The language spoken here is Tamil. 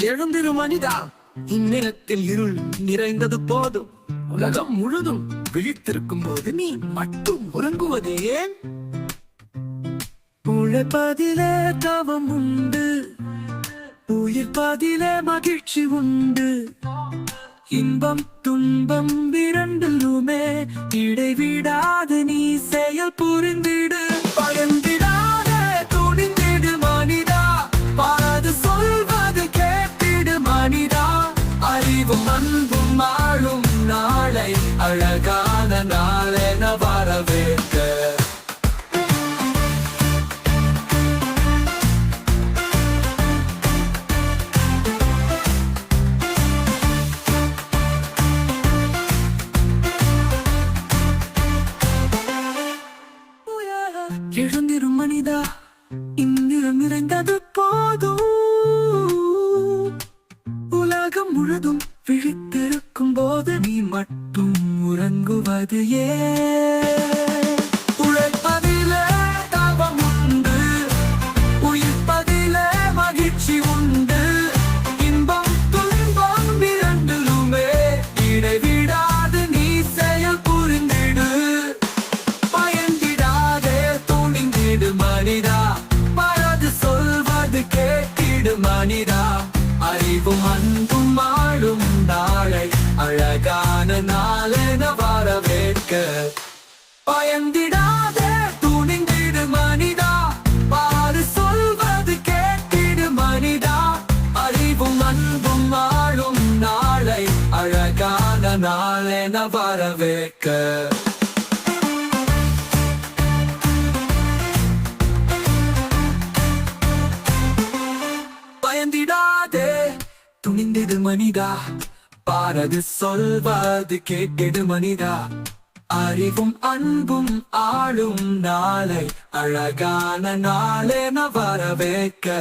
எழுந்திரு மனிதா இந்நேரத்தில் இருள் நிறைந்தது போதும். உலகம் முழுதும் விழித்திருக்கும் போது நீ மட்டும் உறங்குவது. ஏன் உழைப்பதிலே தவம் உண்டு உயிர்ப்பதிலே மகிழ்ச்சி உண்டு. இன்பம் துன்பம் இரண்டிலுமே இடைவிடாது நீ செயல் புரிந்து அறிவும் அன்பும் ஆளும் நாளை அழகான நாளென வரவேற்க. எழுந்திரும் மனிதா இந்திரம் நிறைந்தது போதும். போது நீ மட்டும் உறங்குவது ஏன்? உழைப்பதிலே தவம் உண்டு. உயிர்ப்பதில மகிழ்ச்சி உண்டு. இன்பம் துன்பம் இரண்டிலுமே இடைவிடாது நீ செயல் புரிந்திடு. பயந்திடாதே துணிந்திடு மனிதா. மனது சொல்வது கேட்டிடு மனிதா. அறிவும் அன்பும் ஆளும் நாளை அழகான நாளென வரவேற்க. பயந்திடாதே துணிந்திடு மனிதா. பாரு சொல்வது கேட்டிடு மனிதா. அறிவும் அன்பும் ஆளும் நாளை அழகான நாளென வரவேற்க. பயந்திடாதே துணிந்திடு மனிதா. பாரது சொல்வது கேட்டிடு மனிதா. அறிவும் அன்பும் ஆளும் நாளை அழகான நாளென வரவேற்க.